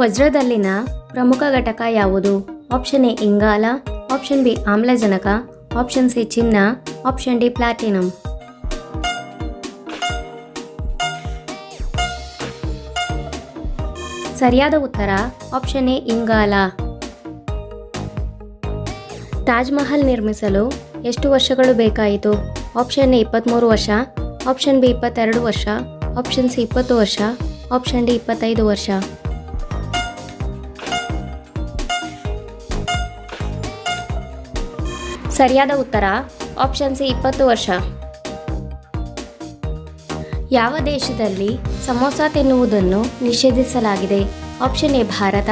ವಜ್ರದಲ್ಲಿನ ಪ್ರಮುಖ ಘಟಕ ಯಾವುದು? ಆಪ್ಷನ್ ಎ ಇಂಗಾಲ, ಆಪ್ಷನ್ ಬಿ ಆಮ್ಲಜನಕ, ಆಪ್ಷನ್ ಸಿ ಚಿನ್ನ, ಆಪ್ಷನ್ ಡಿ ಪ್ಲಾಟಿನಂ. ಸರಿಯಾದ ಉತ್ತರ ಆಪ್ಷನ್ ಎ ಇಂಗಾಲ. ತಾಜ್ ಮಹಲ್ ನಿರ್ಮಿಸಲು ಎಷ್ಟು ವರ್ಷಗಳು ಬೇಕಾಯಿತು? ಆಪ್ಷನ್ ಎ ಇಪ್ಪತ್ತ್ಮೂರು ವರ್ಷ, ಆಪ್ಷನ್ ಬಿ ಇಪ್ಪತ್ತೆರಡು ವರ್ಷ, ಆಪ್ಷನ್ ಸಿ ಇಪ್ಪತ್ತು ವರ್ಷ, ಆಪ್ಷನ್ ಡಿ ಇಪ್ಪತ್ತೈದು ವರ್ಷ. ಸರಿಯಾದ ಉತ್ತರ. ಆಪ್ಷನ್ ಸಿ, ಇಪ್ಪತ್ತು ವರ್ಷ. ಯಾವ ದೇಶದಲ್ಲಿ ಸಮೋಸ ತಿನ್ನುವುದನ್ನು ನಿಷೇಧಿಸಲಾಗಿದೆ? Option A, Bharat.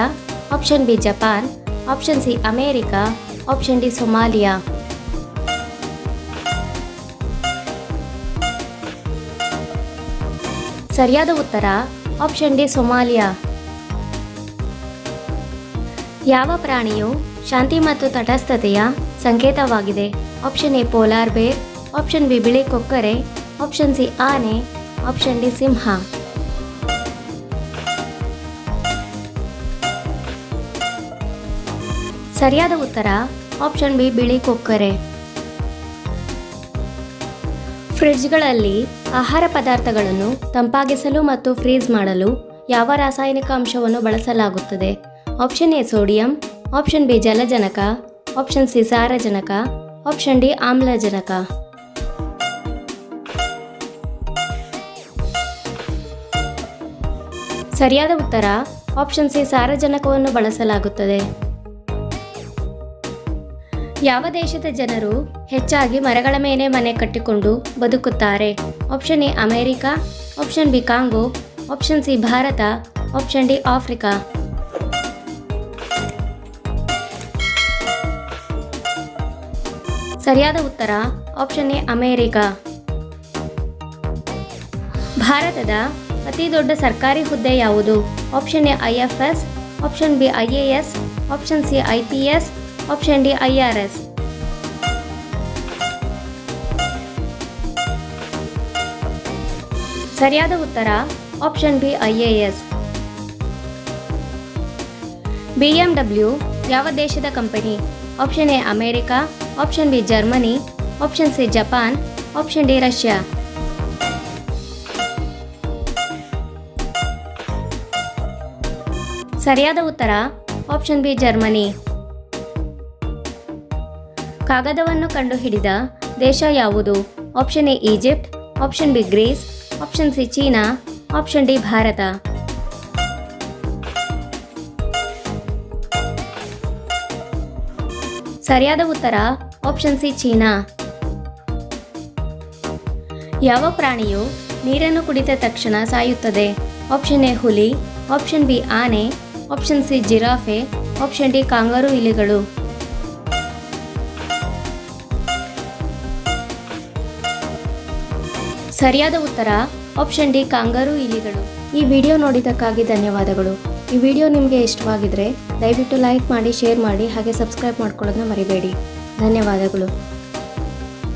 Option B, Japan. Option C, America. Option D, Somalia. ಸರಿಯಾದ ಉತ್ತರ. Option D, Somalia. ಯಾವ ಪ್ರಾಣಿಯು ಶಾಂತಿ ಮತ್ತು ತಟಸ್ಥತೆಯ ಸಂಕೇತವಾಗಿದೆ. Option A polar bear option B ಬಿಳಿ ಕೊಕ್ಕರೆ. ಆಪ್ಷನ್ ಸಿ ಆನೆ. ಆಪ್ಷನ್ ಡಿ ಸಿಂಹ. ಸರಿಯಾದ ಉತ್ತರ ಆಪ್ಷನ್ ಬಿ ಬಿಳಿ ಕೊಕ್ಕರೆ. ಫ್ರಿಡ್ಜ್ಗಳಲ್ಲಿ ಆಹಾರ ಪದಾರ್ಥಗಳನ್ನು ತಂಪಾಗಿಸಲು ಮತ್ತು ಫ್ರೀಜ್ ಮಾಡಲು ಯಾವ ರಾಸಾಯನಿಕ ಅಂಶವನ್ನು ಬಳಸಲಾಗುತ್ತದೆ? Option A sodium. Option B ಜಲಜನಕ. Option C ಸಾರಜನಕ. ಆಪ್ಷನ್ ಡಿ ಆಮ್ಲಜನಕ. ಸರಿಯಾದ ಉತ್ತರ. ಆಪ್ಷನ್ ಸಿ ಸಾರಜನಕವನ್ನು ಬಳಸಲಾಗುತ್ತದೆ. ಯಾವ ದೇಶದ ಜನರು ಹೆಚ್ಚಾಗಿ ಮರಗಳ ಮೇಲೆ ಮನೆ ಕಟ್ಟಿಕೊಂಡು ಬದುಕುತ್ತಾರೆ? Option A America. Option B Congo. Option C Bharat. Option D Africa. ಸರಿಯಾದ ಉತ್ತರ ಆಪ್ಷನ್ ಎ, ಅಮೇರಿಕಾ. ಭಾರತದ ಅತಿ ದೊಡ್ಡ ಸರ್ಕಾರಿ ಹುದ್ದೆ ಯಾವುದು? Option A, I F S option B, I A S option C, I P S option D, I R S. ಸರಿಯಾದ ಉತ್ತರ option B, I A S. B M W ಯಾವ ದೇಶದ company? Option A, America option B Germany option C Japan option D Russia ಸರಿಯಾದ ಉತ್ತರ option B Germany ಕಾಗದವನ್ನು ಕಂಡುಹಿಡಿದ ದೇಶ ಯಾವುದು? Option A Egypt option B Greece option C China. Option D Bharat. ಸರಿಯಾದ ಉತ್ತರ ಆಪ್ಷನ್ ಸಿ ಚೀನಾ. ಯಾವ ಪ್ರಾಣಿಯು ನೀರನ್ನು ಕುಡಿದ ತಕ್ಷಣ ಸಾಯುತ್ತದೆ? ಆಪ್ಷನ್ ಎ ಹುಲಿ. ಆಪ್ಷನ್ ಬಿ ಆನೆ. Option C giraffe. Option D kangaroo ಇಲಿಗಳು. ಸರಿಯಾದ ಉತ್ತರ ಆಪ್ಷನ್ ಡಿ ಕಾಂಗಾರು ಇಲಿಗಳು. ಈ ವಿಡಿಯೋ ನೋಡಿದ್ದಕ್ಕಾಗಿ ಧನ್ಯವಾದಗಳು. ಈ ವಿಡಿಯೋ ನಿಮಗೆ ಇಷ್ಟವಾಗಿದ್ರೆ ದಯವಿಟ್ಟು ಲೈಕ್ ಮಾಡಿ ಶೇರ್ ಮಾಡಿ, ಹಾಗೆ ಸಬ್ಸ್ಕ್ರೈಬ್ ಮಾಡ್ಕೊಳ್ಳೋದನ್ನ ಮರಿಬೇಡಿ. ಧನ್ಯವಾದಗಳು